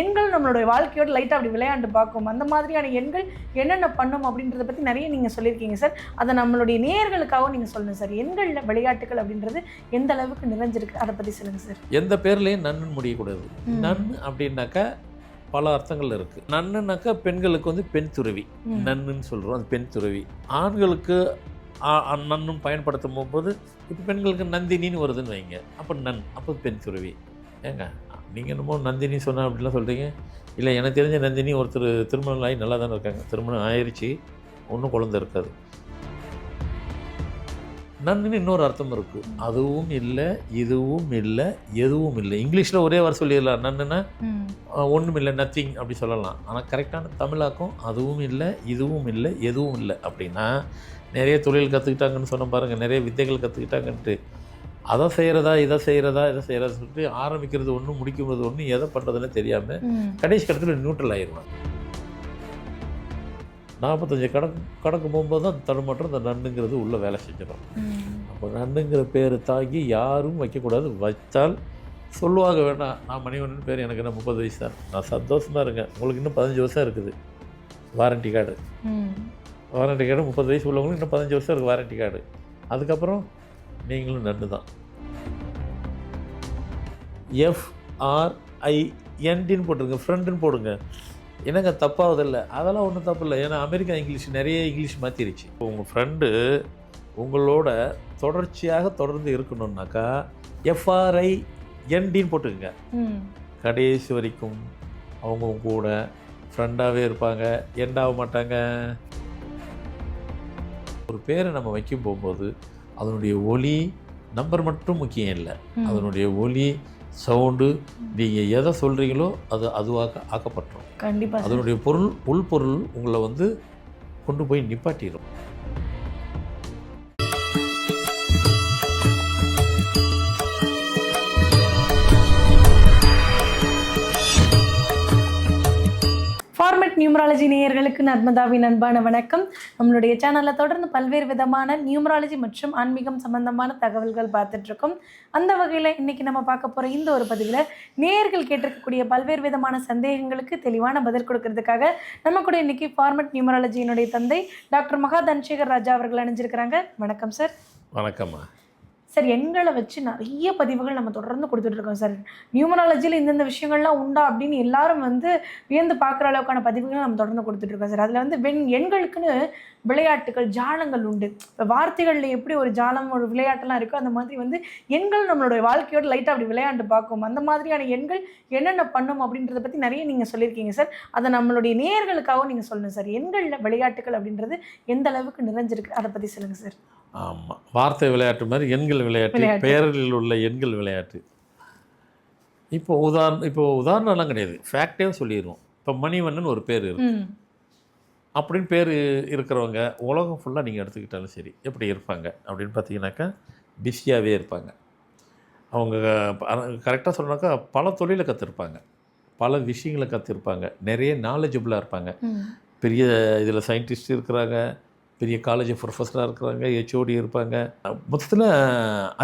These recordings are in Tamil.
எண்கள் நம்மளுடைய வாழ்க்கையோட லைட்டாக அப்படி விளையாண்டு பார்க்கும். அந்த மாதிரியான எண்கள் என்னென்ன பண்ணும் அப்படின்றத பற்றி நிறைய நீங்கள் சொல்லியிருக்கீங்க சார். அதை நம்மளுடைய நேயர்களுக்காகவும் நீங்கள் சொல்லணும் சார். எண்களில் விளையாட்டுகள் அப்படின்றது எந்த அளவுக்கு நிறைஞ்சிருக்கு? அதை பற்றி சொல்லுங்கள் சார். எந்த பேர்லேயும் நன்னு முடியக்கூடாது. நன் அப்படின்னாக்கா பல அர்த்தங்கள் இருக்கு. நன்னுனாக்கா பெண்களுக்கு வந்து பெண் துறவி. நன்னுன்னு சொல்கிறோம் அது பெண் துறவி. ஆண்களுக்கு நன்னும் பயன்படுத்தும் போது இப்போ பெண்களுக்கு நந்தினின்னு வருதுன்னு வைங்க. அப்போ நன் அப்போ பெண் துறவி. ஏங்க? நீங்கள் என்னமோ நந்தினி சொன்னா அப்படிலாம் சொல்கிறீங்க இல்லை எனக்கு தெரிஞ்ச நந்தினி ஒருத்தர் திருமணம் ஆகி நல்லா தானே இருக்காங்க. திருமணம் ஆயிருச்சு ஒன்றும் குழந்தை இருக்காது. நன்னுன்னு இன்னொரு அர்த்தம் இருக்குது அதுவும் இல்லை இதுவும் இல்லை எதுவும் இல்லை. இங்கிலீஷில் ஒரே வர சொல்லிடலாம். நன்னுன்னா. ஒன்றும் இல்லை நத்திங் அப்படி சொல்லலாம். ஆனால் கரெக்டான தமிழாக்கம் அதுவும் இல்லை இதுவும் இல்லை எதுவும் இல்லை அப்படின்னா நிறைய தொழில் கற்றுக்கிட்டாங்கன்னு சொன்ன பாருங்கள் நிறைய வித்தைகள் கற்றுக்கிட்டாங்கன்ட்டு அதை செய்கிறதா இதை செய்கிறதா இதை செய்கிறதா சொல்லிட்டு ஆரம்பிக்கிறது ஒன்று முடிக்கிறது ஒன்று எதை பண்ணுறதுன்னு தெரியாமல். கடைசி கடத்தில் நியூட்ரல் ஆயிடுவாங்க. நாற்பத்தஞ்சு கடக்கு கடக்கு போகும்போது தான் தடுமாற்றம் இந்த நன்னுங்கிறது உள்ளே வேலை செஞ்சிடும். அப்போ நன்னுங்கிற பேர் தாங்கி யாரும் வைக்கக்கூடாது. வச்சால் சொல்லுவாங்க வேண்டாம் நான் மணிவண்ணன் பேர் எனக்கு என்ன முப்பது வயசு தான். நான் சந்தோஷமாக இருக்கேன். உங்களுக்கு இன்னும் பதினஞ்சு வருஷம் இருக்குது. Warranty card. வாரண்டி கார்டு முப்பது வயசு உள்ளவங்களுக்கு இன்னும் பதினஞ்சு வருஷம் இருக்குது வாரண்டி கார்டு அதுக்கப்புறம் நீங்களும் நன்னு தான். எஃப்ஆர்ஐஎன்டின்னு போட்டுருங்க ஃப்ரெண்டுன்னு போடுங்க. என்னங்க தப்பாவதில்லை. அதெல்லாம் ஒன்றும் தப்பு இல்லை ஏன்னா அமெரிக்கா இங்கிலீஷ் நிறைய இங்கிலீஷ் மாற்றிருச்சு இப்போ உங்கள் ஃப்ரெண்டு உங்களோட தொடர்ச்சியாக தொடர்ந்து இருக்கணும்னாக்கா எஃப்ஆர்ஐ என்டின்னு போட்டுக்கங்க. கடைசி வரைக்கும் அவங்க கூட ஃப்ரெண்டாகவே இருப்பாங்க. எண்டாக மாட்டாங்க. ஒரு பேரை நம்ம வைக்கும் போகும்போது அதனுடைய ஒலி நம்பர் மட்டும் முக்கியம் இல்லை. அதனுடைய ஒலி சவுண்டு நீங்கள் எதை சொல்கிறீங்களோ அது அதுவாக ஆக்கப்பட்டுரும் கண்டிப்பா சார். அதனுடைய பொருள் உள்பொருள் உங்களை வந்து கொண்டு போய் நிப்பாட்டிடும் ஃபார்மெட் நியூமராலஜி நேயர்களுக்கு நர்மதாவின் அன்பான வணக்கம் நம்மளுடைய சேனலில் தொடர்ந்து பல்வேறு விதமான நியூமராலஜி மற்றும் ஆன்மீகம் சம்பந்தமான தகவல்கள் பார்த்துட்டு இருக்கோம் அந்த வகையில் இன்னைக்கு நம்ம பார்க்க போகிற இந்த ஒரு பதிவில் நேயர்கள் கேட்டிருக்கக்கூடிய பல்வேறு விதமான சந்தேகங்களுக்கு தெளிவான பதில் கொடுக்கறதுக்காக நம்ம கூட இன்னைக்கு ஃபார்மட் நியூமராலஜியினுடைய தந்தை டாக்டர் மகா தன்சேகர் ராஜா அவர்கள் அணிஞ்சிருக்கிறாங்க வணக்கம் சார் வணக்கம்மா. சார் எண்களை வச்சு நிறைய பதிவுகள் நம்ம தொடர்ந்து கொடுத்துட்ருக்கோம் சார். நியூமராலஜியில் இந்தந்த விஷயங்கள்லாம் உண்டா அப்படின்னு எல்லாரும் வந்து வியந்து பார்க்குற அளவுக்கான பதிவுகள் நம்ம தொடர்ந்து கொடுத்துட்ருக்கோம் சார். அதில் வந்து வெண் எண்களுக்குன்னு விளையாட்டுகள் ஜாலங்கள் உண்டு. இப்போ வார்த்தைகளில் எப்படி ஒரு ஜாலம் ஒரு விளையாட்டெல்லாம் இருக்கோ அந்த மாதிரி வந்து எண்கள் நம்மளுடைய வாழ்க்கையோட லைட்டாக அப்படி விளையாண்டு பார்க்கும். அந்த மாதிரியான எண்கள் என்னென்ன பண்ணும் அப்படின்றத பற்றி நிறைய நீங்கள் சொல்லியிருக்கீங்க சார். அதை நம்மளுடைய நேர்களுக்காகவும் நீங்கள் சொல்லணும் சார். எண்களில் விளையாட்டுகள் அப்படின்றது எந்த அளவுக்கு நிறைஞ்சிருக்கு? அதை பற்றி சொல்லுங்கள் சார். ஆமாம் வார்த்தை விளையாட்டு மாதிரி எண்கள் விளையாட்டு. பெயர்களில் உள்ள எண்கள் விளையாட்டு. இப்போ உதாரணம் இப்போ உதாரணம்லாம் கிடையாது. ஃபேக்டே சொல்லிடுவோம் இப்போ மணிவண்ணன் ஒரு பேர் இருக்கு. அப்படின்னு பேர் இருக்கிறவங்க உலகம் ஃபுல்லாக நீங்கள் எடுத்துக்கிட்டாலும் சரி எப்படி இருப்பாங்க அப்படின்னு பார்த்தீங்கன்னாக்கா பிஸியாகவே இருப்பாங்க. அவங்க கரெக்டாக சொன்னாக்கா பல தொழிலை கற்றுருப்பாங்க பல விஷயங்களை கற்றுருப்பாங்க நிறைய நாலேஜபிளாக இருப்பாங்க. பெரிய இதில் சயின்டிஸ்ட் இருக்கிறாங்க. பெரிய காலேஜ் ப்ரொஃபஸராக இருக்கிறாங்க ஹெச்ஓடி இருப்பாங்க. மொத்தத்தில்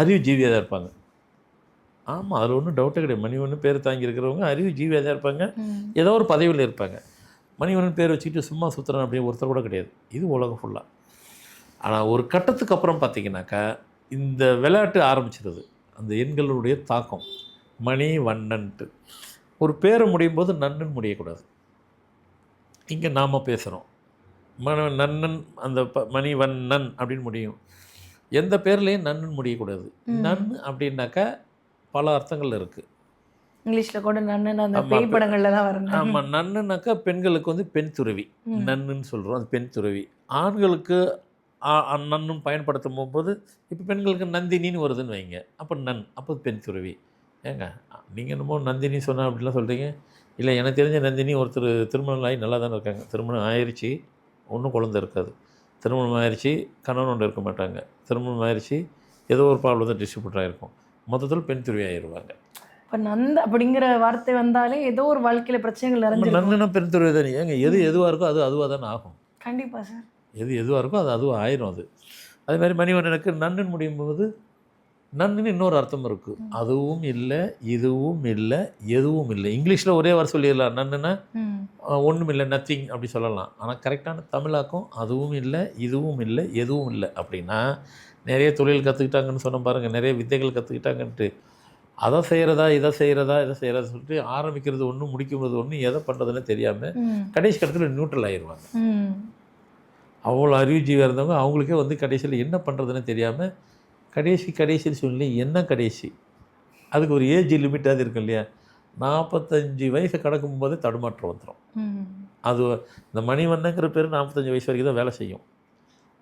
அறிவு ஜீவியாக தான் இருப்பாங்க. ஆமாம் அதில் ஒன்றும் டவுட்டே கிடையாது. மணிவண்ணன் பேர் தாங்கி இருக்கிறவங்க அறிவு ஜீவியாக தான் இருப்பாங்க ஏதோ ஒரு பதவியில் இருப்பாங்க. மணிவண்ணன் பேர் வச்சுக்கிட்டு சும்மா சுற்றுறேன் அப்படின்னு ஒருத்தர் கூட கிடையாது. இது உலகம் ஃபுல்லாக ஆனால் ஒரு கட்டத்துக்கு அப்புறம் பார்த்தீங்கன்னாக்கா இந்த விளையாட்டு ஆரம்பிச்சிருது. அந்த எண்களுடைய தாக்கம். மணி வண்ணன்ட்டு. ஒரு பேரை முடியும் போது நன்னன் முடியக்கூடாது. இங்கே நாம் பேசுகிறோம் மன நன்னன் அந்த ப மணி வண்ணன் அப்படின்னு முடியும். எந்த பேர்லேயும் நன்னன் முடியக்கூடாது. நன் அப்படின்னாக்கா பல அர்த்தங்கள் இருக்குது இங்கிலீஷில் கூட நான் அந்த பேய் படங்கள்ல தான் வரணும் ஆமாம் நன்னுனாக்கா பெண்களுக்கு வந்து பெண் துறவி. நன்னுன்னு சொல்கிறோம் அது பெண் துறவி. ஆண்களுக்கு நன்னும் பயன்படுத்தும் போகும்போது இப்போ பெண்களுக்கு நந்தினின்னு வருதுன்னு வைங்க. அப்போ நன் அப்போ பெண் துறவி. ஏங்க நீங்கள் என்னமோ நந்தினி சொன்னா அப்படிலாம் சொல்கிறீங்க இல்லை எனக்கு தெரிஞ்ச நந்தினி ஒருத்தர் திருமணம் ஆகி நல்லா தானே இருக்காங்க. திருமணம் ஆயிடுச்சு ஒன்றும் குழந்தை இருக்காது. திருமணம் ஆயிடுச்சு கணவன் ஒன்று இருக்க மாட்டாங்க. திருமணம் ஆயிடுச்சு ஏதோ ஒரு ப்ராப்ளம் தான் டிஸ்ட்ரிபியூட்டர் ஆகிருக்கும் மொத்தத்தில் பெண் துறவி ஆயிடுவாங்க இப்போ நந்த அப்படிங்கிற வார்த்தை வந்தாலே ஏதோ ஒரு வாழ்க்கையில பிரச்சனைகள் நிறைஞ்சிருக்கும். நன்னுனா பெண் துறவி தானே? ஏங்க எது எதுவாக இருக்கோ அது அதுவாக தானே ஆகும். கண்டிப்பா சார். எது எதுவாக இருக்கோ அது அதுவாக ஆயிரும் அது. அதே மாதிரி மணிவண்ணனுக்கு நன்னன் முடியும் போது நன்னுன்னு இன்னொரு அர்த்தம் இருக்குது அதுவும் இல்லை இதுவும் இல்லை எதுவும் இல்லை. இங்கிலீஷில் ஒரே வாரம் சொல்லிடலாம். நன்னுன்னா ஒன்றும் இல்லை நத்திங் அப்படி சொல்லலாம். ஆனால் கரெக்டான தமிழாக்கம் அதுவும் இல்லை இதுவும் இல்லை எதுவும் இல்லை அப்படின்னா நிறைய தொழில் கற்றுக்கிட்டாங்கன்னு சொன்ன பாருங்கள் நிறைய வித்தைகள் கற்றுக்கிட்டாங்கன்ட்டு அதை செய்கிறதா இதை செய்கிறதா இதை செய்கிறதா சொல்லிட்டு ஆரம்பிக்கிறது ஒன்று முடிக்கும்போது ஒன்று எதை பண்ணுறதுன்னு தெரியாமல் கடைசி கட்டத்தில் நியூட்ரல் ஆயிடுவாங்க. அவ்வளோ அறிவுஜீவியாக இருந்தவங்க அவங்களுக்கே வந்து கடைசியில் என்ன பண்ணுறதுன்னு தெரியாமல் கடைசி கடைசின்னு சொல்லி என்ன கடைசி? அதுக்கு ஒரு ஏஜ் லிமிட்டாவது இருக்கும் இல்லையா? நாற்பத்தஞ்சு வயசு கடக்கும் போதே தடுமாற்றம் வந்துடும் அது இந்த மணிவண்ணங்கிற பேர் நாற்பத்தஞ்சு வயசு வரைக்கும் தான் வேலை செய்யும்.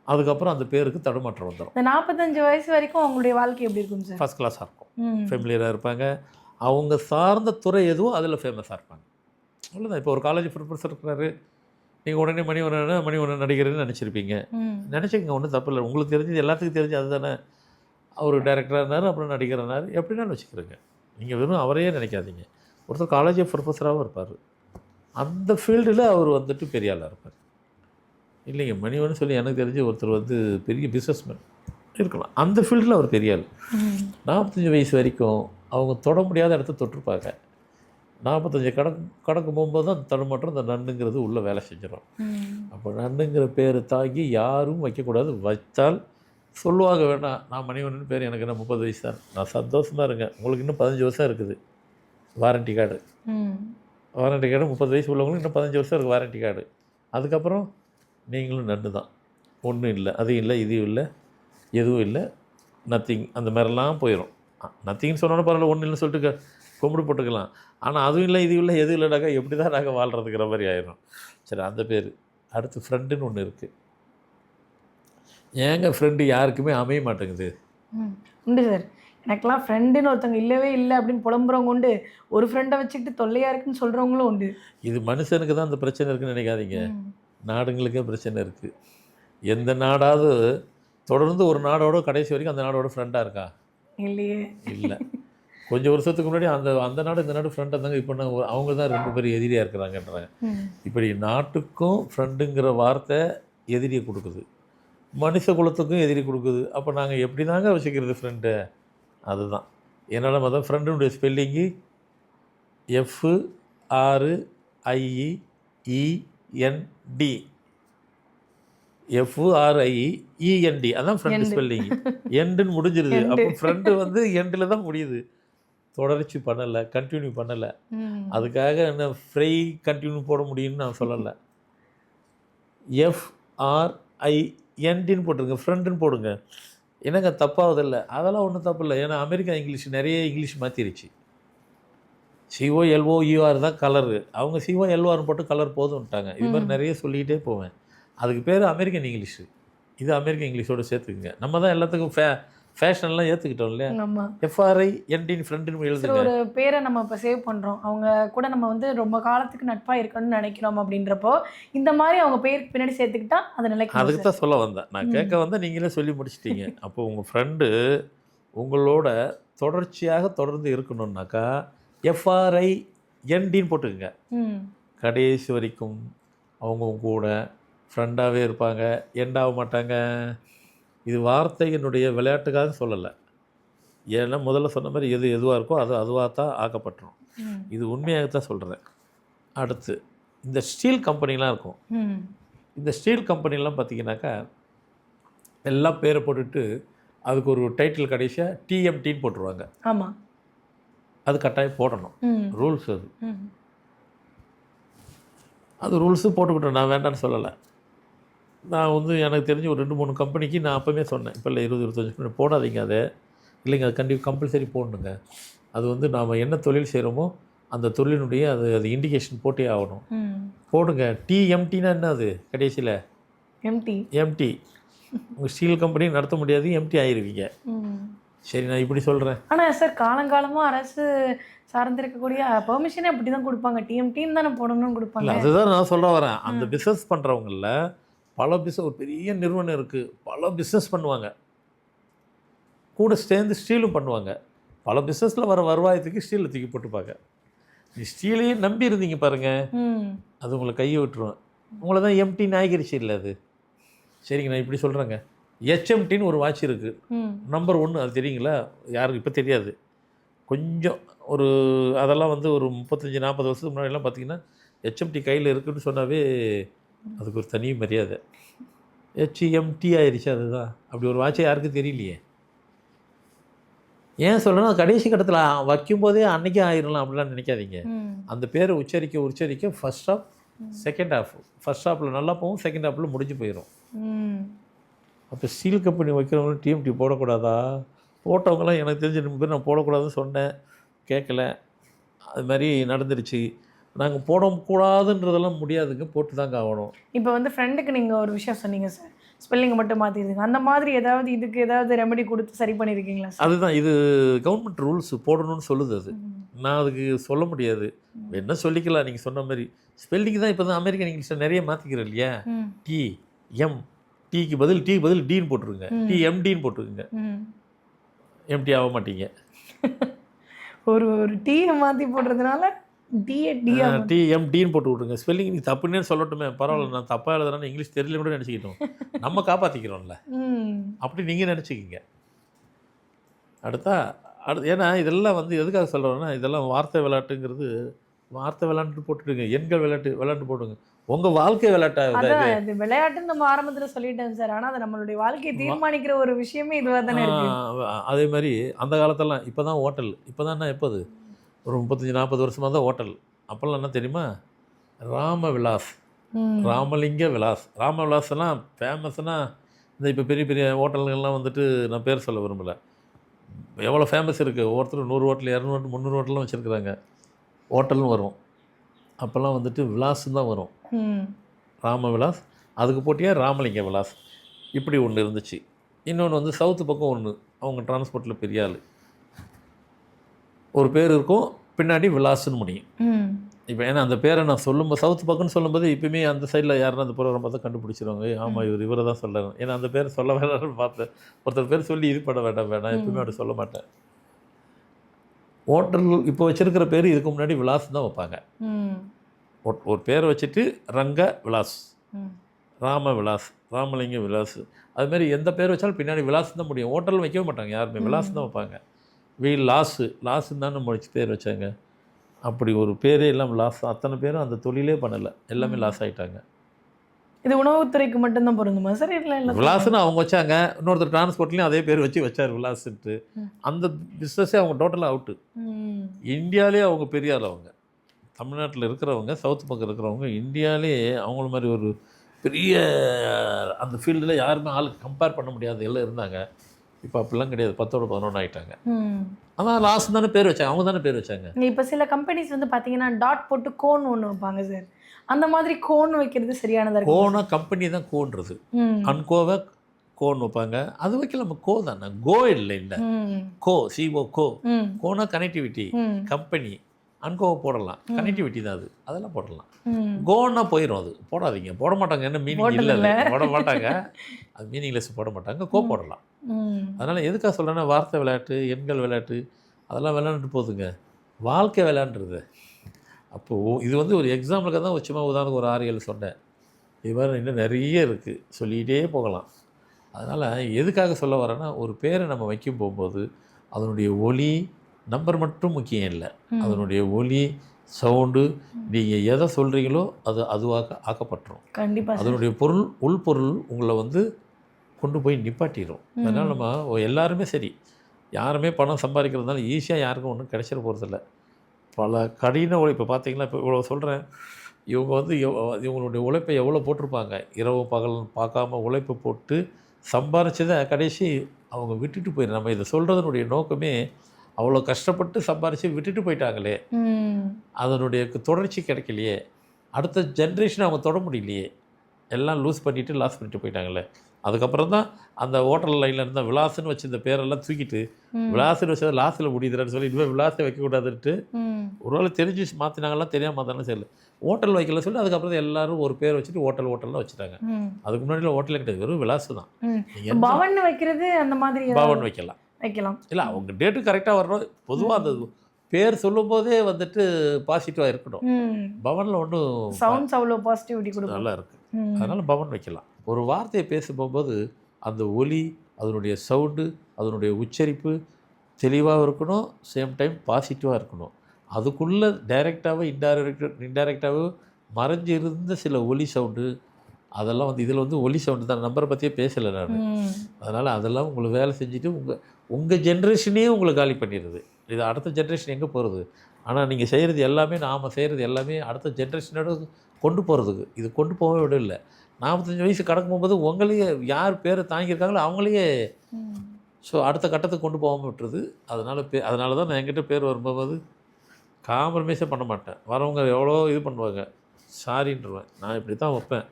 அதுக்கப்புறம் அந்த பேருக்கு தடுமாற்றம் வந்துடும் இந்த நாற்பத்தஞ்சு வயசு வரைக்கும் அவங்களுடைய வாழ்க்கை எப்படி இருக்கும் சார்? ஃபஸ்ட் கிளாஸாக இருக்கும். ஃபெமிலியராக இருப்பாங்க. அவங்க சார்ந்த துறை எதுவும் அதில் ஃபேமஸாக இருப்பாங்க. அவ்வளோதான் இப்போ ஒரு காலேஜ் ப்ரொஃபஸர் இருக்கிறாரு. நீங்கள் உடனே மணிவண்ணன் மணிவண்ணன் நடிகர்னு நினச்சிருப்பீங்க. நினச்சிக்கங்க ஒன்றும் தப்பு இல்லை. உங்களுக்கு தெரிஞ்சது எல்லாத்துக்கும் தெரிஞ்சு அதுதானே. அவர் டேரக்டராக இருந்தார் அப்புறம் நடிகர் இருந்தார். எப்படினாலும் வச்சுக்கிறேங்க. நீங்கள் வெறும் அவரையே நினைக்காதீங்க. ஒருத்தர் காலேஜ் ப்ரொஃபஸராகவும் இருப்பார். அந்த ஃபீல்டில் அவர் வந்துட்டு பெரிய ஆளாக இருப்பார். இல்லைங்க மணிவன் சொல்லி எனக்கு தெரிஞ்சு ஒருத்தர் வந்து பெரிய பிஸ்னஸ்மேன் இருக்கலாம். அந்த ஃபீல்டில் அவர் பெரிய ஆள். நாற்பத்தஞ்சு வயசு வரைக்கும் அவங்க தொட முடியாத இடத்த தொட்டிருப்பாங்க. நாற்பத்தஞ்சு கடக்கு கடக்கும் போகும்போது தான் தடுமாற்றம் அந்த நண்டுங்கிறது உள்ளே வேலை செஞ்சிடும் அப்போ நண்டுங்கிற பேர் தாங்கி யாரும் வைக்கக்கூடாது. வச்சால் சொல்லுவாங்க வேண்டாம் நான் மணிவண்ணன் பேர் எனக்கு என்ன முப்பது வயசு தான். நான் சந்தோஷமாக இருங்க உங்களுக்கு இன்னும் பதினஞ்சு வருஷம் இருக்குது வாரண்டி கார்டு. வாரண்டி கார்டு முப்பது வயசு உள்ளவங்களுக்கு இன்னும் பதினஞ்சு வருஷம் இருக்குது வாரண்டி கார்டு. அதுக்கப்புறம் நீங்களும் நண்டு தான். ஒன்றும் இல்லை அது இல்லை இது இல்லை எதுவும் இல்லை நத்திங் அந்த மாதிரிலாம் போயிடும் நத்திங்னு சொன்னோன்னே பரவாயில்ல ஒன்றும் இல்லைன்னு சொல்லிட்டு கும்பிடு போட்டுக்கலாம். ஆனால் அதுவும் இல்லை இது இல்லை எதுவும் இல்லைனாக்கா எப்படி தான் நாங்கள் வாழ்கிறதுங்கிற மாதிரி ஆயிடும் சரி அந்த பேர். அடுத்து ஃப்ரெண்டுன்னு ஒன்று இருக்குது ஏங்க ஃப்ரெண்டு யாருக்குமே அமைய மாட்டேங்குது. ம் உண்டு சார் எனக்கெல்லாம் ஃப்ரெண்டுன்னு ஒருத்தவங்க இல்லவே இல்லை அப்படின்னு புலம்புறவங்க உண்டு. ஒரு ஃப்ரெண்டை வச்சுக்கிட்டு தொல்லையா இருக்குன்னு சொல்றவங்களும் உண்டு. இது மனுஷனுக்கு தான் அந்த பிரச்சனை இருக்குன்னு நினைக்காதீங்க. நாடுங்களுக்கே பிரச்சனை இருக்குது எந்த நாடாவது தொடர்ந்து ஒரு நாடோட கடைசி வரைக்கும் அந்த நாடோட ஃப்ரெண்டாக இருக்கா? இல்லையே. இல்லை. கொஞ்சம் வருஷத்துக்கு முன்னாடி அந்த அந்த நாடு இந்த நாடு ஃப்ரெண்டாக இருந்தாங்க. இப்போ நான் ஒரு- அவங்க தான் ரொம்ப பெரிய எதிரியாக இருக்கிறாங்கன்றாங்க. இப்படி நாட்டுக்கும் ஃப்ரெண்டுங்கிற வார்த்தை எதிரியை கொடுக்குது. மனுஷ குலத்துக்கும் எதிரி கொடுக்குது. அப்போ நாங்கள் எப்படி தாங்க வச்சுக்கிறது ஃப்ரெண்டு அதுதான். என்னோட மொதல் ஃப்ரெண்டுடைய spelling F R I E E N D F O R I E E N D அதான் ஃப்ரெண்டு. ஸ்பெல்லிங் எண்டுன்னு முடிஞ்சிருது. அப்போ ஃப்ரெண்டு வந்து எண்டில் தான் முடியுது. தொடர்ச்சி பண்ணலை கண்டினியூ பண்ணலை. அதுக்காக என்ன ஃப்ரை கண்டினியூ போட முடியும்னு நான் சொல்லலை. எஃப்ஆர்ஐ என்டின்னு போட்டுருங்க ஃப்ரெண்டுன்னு போடுங்க. என்னங்க தப்பாவதில்லை. அதெல்லாம் ஒன்றும் தப்பு இல்லை ஏன்னா அமெரிக்கா இங்கிலீஷ் நிறைய English மாற்றிருச்சு C O L O U R தான் கலரு அவங்க C O L O R போட்டு கலர் போதும்ட்டாங்க. இது மாதிரி. நிறைய சொல்லிக்கிட்டே போவேன். அதுக்கு பேர் அமெரிக்கன் இங்கிலீஷு இது அமெரிக்கன் இங்கிலீஷோட சேர்த்துக்குங்க. நம்ம தான் எல்லாத்துக்கும் ஃபே ஃபேஷன்லாம் ஏற்றுக்கிட்டோம் இல்லையா? ஆமா. எஃப்ஆர்ஐ என்டின் ஃப்ரெண்டுன்னு எழுதுங்க. ஒரு பேரை நம்ம இப்போ சேவ் பண்ணுறோம் அவங்க கூட நம்ம வந்து ரொம்ப காலத்துக்கு நட்பாக இருக்கணும்னு நினைக்கிறோம் அப்படின்றப்போ இந்த மாதிரி அவங்க பேருக்கு பின்னாடி சேர்த்துக்கிட்டா அது நிலைக்கும் அதுக்கு தான் சொல்ல வந்தேன். நான். கேட்க வந்தேன் நீங்களே சொல்லி முடிச்சிட்டீங்க. அப்போ உங்கள் ஃப்ரெண்டு உங்களோட தொடர்ச்சியாக தொடர்ந்து இருக்கணும்னாக்கா எஃப்ஆர்ஐ என்டின்னு போட்டுக்கங்க. கடைசி வரைக்கும் அவங்க கூட ஃப்ரெண்டாகவே இருப்பாங்க. எண்டாக மாட்டாங்க. இது வார்த்தையினுடைய விளையாட்டுக்காக சொல்லலை. ஏன்னா முதல்ல சொன்ன மாதிரி எது எதுவாக இருக்கோ அது அதுவாக தான் ஆக்கப்பட்டுரும். இது உண்மையாக தான் சொல்கிறேன் அடுத்து இந்த ஸ்டீல் கம்பெனிலாம் இருக்கும். இந்த ஸ்டீல் கம்பெனிலாம் பார்த்தீங்கன்னாக்கா எல்லாம் பேரை போட்டுட்டு அதுக்கு ஒரு டைட்டில் கடைசியாக டிஎம்டின்னு போட்டுருவாங்க. ஆமாம் அது கட்டாயம் போடணும். ரூல்ஸ் அது. அது ரூல்ஸு போட்டுக்கிட்டோம். நான் வேண்டாம்னு சொல்லலை. நான் வந்து எனக்கு தெரிஞ்ச ஒரு ரெண்டு மூணு கம்பெனிக்கு நான் அப்போவே சொன்னேன். இப்போ இல்லை இருபது இருபத்தஞ்சு முன்னாடி போடாதீங்க அதை. இல்லைங்க அது கண்டிப்பாக கம்பல்சரி போடணுங்க. அது வந்து நாம் என்ன தொழில் செய்கிறோமோ அந்த தொழிலினுடைய அது அது இண்டிகேஷன் போட்டே ஆகணும். போடுங்க. டிஎம்டினா என்ன அது கடைசியில்? எம்டி எம்டி உங்கள் ஸ்டீல் கம்பெனி நடத்த முடியாது எம்டி ஆயிருவீங்க. சரி நான் இப்படி சொல்கிறேன் ஆனால் சார் காலங்காலமாக அரசு சார்ந்திருக்கக்கூடிய பெர்மிஷனே அப்படி தான் கொடுப்பாங்க. டிஎம்டின்னு தானே போடணும்னு கொடுப்பாங்க. அதுதான் நான் சொல்ல வரேன். அந்த பிஸ்னஸ் பண்ணுறவங்கள பல பிஸ்னஸ் ஒரு பெரிய நிறுவனம் இருக்குது பல பிஸ்னஸ் பண்ணுவாங்க. கூட சேர்ந்து ஸ்டீலும் பண்ணுவாங்க. பல பிஸ்னஸில் வர வருவாயத்துக்கு ஸ்டீலில் தூக்கி போட்டுப்பாங்க. நீ ஸ்டீலையே நம்பி இருந்தீங்க பாருங்கள் அது உங்களை கையை விட்டுரும். உங்களை தான் எம்டி நாய்கரிச்சு இல்லை அது. சரிங்க நான் இப்படி சொல்கிறேங்க ஹெச்எம்டின்னு ஒரு வாட்ச் இருக்குது நம்பர் ஒன்று அது தெரியுங்களா? யாருக்கு? இப்போ தெரியாது. கொஞ்சம் ஒரு அதெல்லாம் வந்து ஒரு முப்பத்தஞ்சு நாற்பது வருஷத்துக்கு முன்னாடிலாம் பார்த்தீங்கன்னா ஹெச்எம்டி கையில் இருக்குன்னு சொன்னாவே அதுக்கு ஒரு தனி மரியாதை. ஹெச்எம்டி ஆயிடுச்சு அதுதான். அப்படி ஒரு வாட்சை யாருக்கும் தெரியலையே. ஏன் சொல்கிறேன்னா கடைசி கட்டத்தில் வைக்கும்போதே அன்னைக்கே ஆயிடலாம் அப்படிலாம் நினைக்காதீங்க. அந்த பேரை உச்சரிக்க உச்சரிக்க first half second half first ஹாஃபில் நல்லா போகும் செகண்ட் ஹாஃபில் முடிஞ்சு போயிடும் அப்போ ஸ்டீல் கம்பெனி வைக்கிறவங்க டிஎம்டி போடக்கூடாதா? போட்டவங்களாம் எனக்கு தெரிஞ்ச ரெண்டு பேர் நான் போடக்கூடாதுன்னு சொன்னேன். கேட்கல. அது மாதிரி நடந்துருச்சு. நாங்கள் போடக்கூடாதுன்றதெல்லாம் முடியாதுங்க போட்டு தாங்க ஆகணும். இப்போ வந்து ஃப்ரெண்டுக்கு நீங்கள் ஒரு விஷயம் சொன்னீங்க சார் ஸ்பெல்லிங்கை மட்டும் மாற்றிருங்க அந்த மாதிரி ஏதாவது இதுக்கு ஏதாவது ரெமெடி கொடுத்து சரி பண்ணியிருக்கீங்களா அதுதான் இது கவர்மெண்ட் ரூல்ஸ் போடணும்னு சொல்லுது அது. நான் அதுக்கு சொல்ல முடியாது. என்ன சொல்லிக்கலாம் நீங்கள் சொன்ன மாதிரி. ஸ்பெல்லிங் தான் இப்போ தான் அமெரிக்கன் இங்கிலீஷில் நிறைய மாற்றிக்கிறோம் இல்லையா? டி எம் டீக்கு பதில் டீக்கு பதில் டீன்னு போட்டுருங்க. டி எம்டின்னு போட்டுருங்க எம்டி ஆக மாட்டீங்க. ஒரு ஒரு டீயை மாற்றி போடுறதுனால டிஏ டியா டி எம் டின்னு போட்டு விட்ருங்க ஸ்பெல்லிங் நீ தப்புன்னே சொல்லட்டுமே. பரவாயில்ல நான் தப்பாக எழுதுறேன்னு இங்கிலீஷ் தெரியல கூட நினச்சிக்கிட்டோம். நம்ம காப்பாற்றிக்கிறோம்ல அப்படி நீங்கள் நினச்சிக்கிங்க. அடுத்தா அடுத்து ஏன்னா இதெல்லாம் வந்து எதுக்காக சொல்கிறோன்னா இதெல்லாம் வார்த்தை விளையாட்டுங்கிறது வார்த்தை விளையாண்டு போட்டுடுங்க. எண்கள் விளையாட்டு விளையாண்டு போட்டுங்க உங்கள் வாழ்க்கை விளையாட்டா விளையாட்டுன்னு நம்ம ஆரம்பத்துல சொல்லிட்டோம் சார். ஆனா அது நம்மளுடைய வாழ்க்கையை தீர்மானிக்கிற ஒரு விஷயமே இதுவா தானே அதே மாதிரி அந்த காலத்தெல்லாம் இப்போ தான் ஹோட்டல் இப்போ தான் என்ன எப்போது? ஒரு முப்பத்தஞ்சு நாற்பது வருஷமாக தான் ஹோட்டல். அப்போல்லாம் என்ன தெரியுமா? ராம விலாஸ். ராமலிங்க விலாஸ். ராம விலாஸ்லாம் ஃபேமஸ்னா இந்த இப்போ பெரிய பெரிய ஹோட்டல்கள்லாம் வந்துட்டு நான் பேர் சொல்ல விரும்பலை. எவ்வளோ ஃபேமஸ் இருக்குது ஒவ்வொருத்தரும் நூறு ஹோட்டல் இரநூறு ஹோட்டல் முந்நூறு ஹோட்டல்லாம் வச்சுருக்குறாங்க. ஹோட்டல்னு வரும். அப்போல்லாம் வந்துட்டு விலாஸ் தான் வரும். ராம விலாஸ் அதுக்கு போட்டியாக ராமலிங்க விலாஸ். இப்படி ஒன்று இருந்துச்சு. இன்னொன்று வந்து சவுத்து பக்கம் ஒன்று அவங்க டிரான்ஸ்போர்ட்டில் பெரிய ஆள். ஒரு பேர் இருக்கும் பின்னாடி விலாஸ்ன்னு முடியும். இப்போ ஏன்னா அந்த பேரை நான் சொல்லும்போது சவுத் பக்கம்னு சொல்லும்போது இப்பயுமே அந்த சைடில் யாருன்னா அந்த ப்ரோக்ராம் பார்த்தா கண்டுபிடிச்சிருவாங்க. ஆமாம் இவர் இவரை தான் சொல்கிறாங்க ஏன்னா அந்த பேர் சொல்ல வேண்டாம்னு பார்த்தேன். ஒருத்தர் பேர் சொல்லி இது பண்ண வேண்டாம் வேண்டாம் எப்பவுமே அப்படி சொல்ல மாட்டேன். ஹோட்டல் இப்போ வச்சிருக்கிற பேர் இதுக்கு முன்னாடி விலாஸ் தான் வைப்பாங்க. ஒரு- பேரை வச்சுட்டு ரங்க விலாஸ். ராம விலாஸ் ராமலிங்க விலாஸ். அது மாதிரி எந்த பேர் வச்சாலும் பின்னாடி விலாஸ் தான் முடியும். ஹோட்டல் வைக்கவே மாட்டாங்க யாருமே. விலாஸ் தான் வைப்பாங்க. வி லாஸு லாஸுன்னு தானே முடிச்சு பேர் வச்சாங்க. அப்படி ஒரு பேரே இல்லாமல் லாஸ் அத்தனை பேரும் அந்த தொழிலே பண்ணலை. எல்லாமே லாஸ் ஆயிட்டாங்க. இது உணவுத்துறைக்கு மட்டும்தான் பொருந்துமா? சார் இல்லை இல்லை. விலாஸ்னு அவங்க வச்சாங்க. இன்னொருத்தர் டிரான்ஸ்போர்ட்லேயும் அதே பேர் வச்சு வச்சார் விலாஸ்ன்ட்டு. அந்த பிஸ்னஸே அவங்க டோட்டலாக அவுட்டு. இந்தியாவிலே அவங்க பெரிய ஆள் அவங்க. தமிழ்நாட்டில் இருக்கிறவங்க சவுத் பக்கம் இருக்கிறவங்க இந்தியாவிலே அவங்கள மாதிரி ஒரு பெரிய அந்த ஃபீல்டில் யாருமே ஆளுக்கு கம்பேர் பண்ண முடியாத எல்லாம் இருந்தாங்க. இப்போ அப்படிலாம் கிடையாது. பத்தோட பதினொன்று ஆகிட்டாங்க. ஆனால் லாஸ்ட் தானே பேர் வச்சாங்க. அவங்க தானே பேர் வச்சாங்க. இப்போ சில கம்பெனிஸ் வந்து பார்த்தீங்கன்னா டாட் போட்டு கோன் ஒன்று வைப்பாங்க சார் அந்த மாதிரி கோன் வைக்கிறது சரியானதா இருக்கு கோனா கம்பெனி தான் கோன்றது. அன்கோவை கோன் வைப்பாங்க. அது வைக்கலாம கோ தானே. கோ இல்லை இல்லை. Co C O co. Gonna connectivity. Company அன்கோவை போடலாம். கனெக்டிவிட்டி தான் அது. அதெல்லாம் போடலாம். கோன்னா போயிடும் அது. போடாதீங்க. போட மாட்டாங்க. என்ன மீனிங் இல்லை. போட மாட்டாங்க. அது மீனிங்லெஸ் போட மாட்டாங்க. கோ போடலாம். அதனால் எதுக்காக சொல்கிறேன்னா வார்த்தை விளையாட்டு எண்கள் விளையாட்டு அதெல்லாம் விளையாண்டுட்டு போகுதுங்க வாழ்க்கை விளையாண்டுறது அப்போது இது வந்து ஒரு எக்ஸாம்பிளுக்கு தான் சும்மா உதாரணத்துக்கு ஒரு ஆறு ஏழு சொன்னேன். இது மாதிரி இன்னும் நிறைய இருக்குது சொல்லிகிட்டே போகலாம். அதனால் எதுக்காக சொல்ல வரேன்னா ஒரு பேரை நம்ம வைக்கும் போகும்போது அதனுடைய ஒலி நம்பர் மட்டும் முக்கியம் இல்லை. அதனுடைய ஒலி சவுண்டு நீங்கள் எதை சொல்கிறீங்களோ அது அதுவாக ஆக்கப்பட்டுரும். கண்டிப்பா சார். அதனுடைய பொருள் உள்பொருள் உங்களை வந்து கொண்டு போய் நிப்பாட்டிடும். அதனால் நம்ம எல்லாருமே சரி. யாருமே பணம் சம்பாதிக்கிறதுனால ஈஸியாக யாருக்கும் ஒன்றும் கிடைச்சிட போகிறதில்ல பல கடின உழைப்பு. பார்த்தீங்களா இப்போ இவ்வளோ சொல்கிறேன் இவங்க வந்து இவங்களுடைய உழைப்பை எவ்வளோ போட்டிருப்பாங்க? இரவு பகல் பார்க்காம உழைப்பு போட்டு சம்பாரிச்சதை கடைசி அவங்க விட்டுட்டு போயிடு நம்ம இதை சொல்கிறதுனுடைய நோக்கமே அவ்வளோ கஷ்டப்பட்டு சம்பாரித்து விட்டுட்டு போயிட்டாங்களே. அதனுடைய தொடர்ச்சி கிடைக்கலையே. அடுத்த ஜென்ரேஷன் அவங்க தொட முடியலையே. எல்லாம் லூஸ் பண்ணிவிட்டு லாஸ் பண்ணிட்டு போயிட்டாங்களே. அதுக்கப்புறம் தான் அந்த ஹோட்டல் லைனில் இருந்த விலாஸ்னு வச்சிருந்த பேரெல்லாம் தூக்கிட்டு ம். விலாஸ்னு வச்சது லாஸில் முடியுதுன்னு சொல்லி இனிமேல் விலாசை வைக்கக்கூடாதுன்ட்டு ம். ஒருவேளை தெரிஞ்சு மாற்றினாங்கலாம் தெரியாம மாற்றினாலும் சரி ஹோட்டல் வைக்கல சொல்லி அதுக்கப்புறம் எல்லாரும் ஒரு பேர் வச்சுட்டு ஹோட்டல் ஹோட்டல்லாம் வச்சுட்டாங்க. அதுக்கு முன்னாடியில் ஹோட்டலே கிடையாது வெறும் விலாஸ் தான். பவன் வைக்கிறது அந்த மாதிரி பவன் வைக்கலாம். வைக்கலாம். இல்லை அவங்க டேட்டு கரெக்டாக வரணும். பொதுவாக அந்த பேர் சொல்லும்போதே வந்துட்டு பாசிட்டிவாக இருக்கணும். பவனில் ஒன்றும் சவுண்ட்ஸ் அவ்வளோ பாசிட்டிவிட்டி கொடுக்கும். நல்லா இருக்குது. அதனால் பவன் வைக்கலாம். ஒரு வார்த்தையை பேச போகும்போது அந்த ஒலி அதனுடைய சவுண்டு அதனுடைய உச்சரிப்பு தெளிவாக இருக்கணும் சேம் டைம் பாசிட்டிவாக இருக்கணும். அதுக்குள்ளே டைரெக்டாகவோ இன்டைரக்ட் இன்டைரக்டாகவோ மறைஞ்சு இருந்த சில ஒலி சவுண்டு அதெல்லாம் வந்து இதில் வந்து ஒலி சவுண்டு தான். நம்பரை பற்றியே பேசலை நான். அதனால் அதெல்லாம் உங்களுக்கு வேலை செஞ்சுட்டு உங்கள் உங்கள் ஜென்ரேஷனே உங்களை காலி பண்ணிடுது. இது அடுத்த ஜென்ரேஷன் எங்கே போகிறது ஆனால் நீங்கள் செய்கிறது எல்லாமே நாம் செய்கிறது எல்லாமே அடுத்த ஜென்ரேஷனோட கொண்டு போகிறதுக்கு இது கொண்டு போகவே விட இல்லை நாற்பத்தஞ்சு வயசு கடக்கும் போகும்போது உங்களையே யார் பேரை தாங்கியிருக்காங்களோ அவங்களையே. ஸோ அடுத்த கட்டத்துக்கு கொண்டு போகாமல் விட்டுருது. அதனால் பே அதனால தான் நான் என்கிட்ட பேர் வரும்போது காம்ப்ரமைஸே பண்ண மாட்டேன். வரவங்க எவ்வளோ இது பண்ணுவாங்க. சாரின்றவேன். நான் இப்படி தான் வைப்பேன்.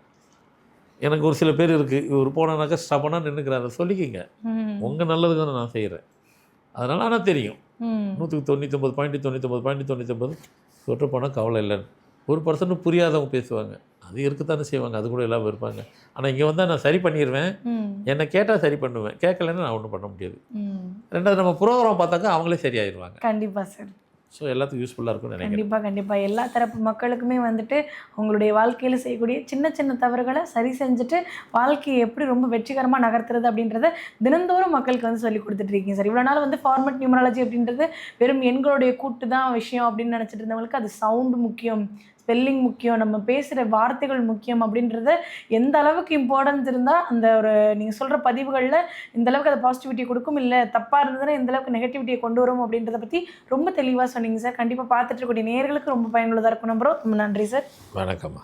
எனக்கு ஒரு சில பேர் இருக்குது இவர் போனானாக்கா ஸ்டபனாக நின்றுக்கிறாரு சொல்லிக்கிங்க. உங்கள் நல்லதுக்கு தான் நான் செய்கிறேன் அதனால் ஆனால் தெரியும். நூற்றுக்கு தொண்ணூற்றொம்பது பாயிண்ட் தொண்ணூற்றொம்பது பாயிண்ட் தொண்ணூற்றொம்பது தொட்டு போனால் கவலை இல்லைன்னு. ஒரு பர்சன்ட் புரியாதவங்க பேசுவாங்க. அது இருக்கத்தானே செய்வாங்க. அது கூட இல்லாமல் இருப்பாங்க. ஆனால் இங்கே வந்தால் நான் சரி பண்ணிடுவேன். என்னை கேட்டால் சரி பண்ணுவேன். கேட்கலன்னா நான் ஒன்றும் பண்ண முடியாது. ரெண்டாவது நம்ம ப்ரோக்ராம் பார்த்தாக்கா அவங்களே சரியாயிருவாங்க. கண்டிப்பா சார் ஸோ எல்லாத்துக்கும் யூஸ்ஃபுல்லாக இருக்கும்னு நினைக்கிறேன். கண்டிப்பா கண்டிப்பா. எல்லா தரப்பு மக்களுக்குமே வந்துட்டு உங்களுடைய வாழ்க்கையில செய்யக்கூடிய சின்ன சின்ன தவறுகளை சரி செஞ்சுட்டு வாழ்க்கையை எப்படி ரொம்ப வெற்றிகரமா நகர்த்துறது அப்படின்றத தினந்தோறும் மக்களுக்கு வந்து சொல்லி கொடுத்துட்டு இருக்கீங்க சார் இவ்வளோ நாள் வந்து ஃபார்மட் நியூமராலஜி அப்படின்றது வெறும் எண்களுடைய கூட்டு தான் விஷயம் அப்படின்னு நினச்சிட்டு இருந்தவங்களுக்கு அது சவுண்டு முக்கியம். ஸ்பெல்லிங் முக்கியம் நம்ம பேசுகிற வார்த்தைகள் முக்கியம் அப்படின்றத எந்த அளவுக்கு இம்பார்ட்டன்ஸ் இருந்தால் அந்த ஒரு நீங்கள் சொல்கிற பதிவுகளில் இந்த அளவுக்கு அது பாசிட்டிவிட்டி கொடுக்கும் இல்லை தப்பாக இருந்ததுன்னா எந்த அளவுக்கு நெகட்டிவிட்டியை கொண்டு வரும் அப்படின்றத பற்றி ரொம்ப தெளிவாக சொன்னீங்க சார். கண்டிப்பாக பார்த்துட்டு இருக்கக்கூடிய நேர்களுக்கு ரொம்ப பயனுள்ளதாக இருக்கும். நம்புறோம் ரொம்ப நன்றி சார். வணக்கம்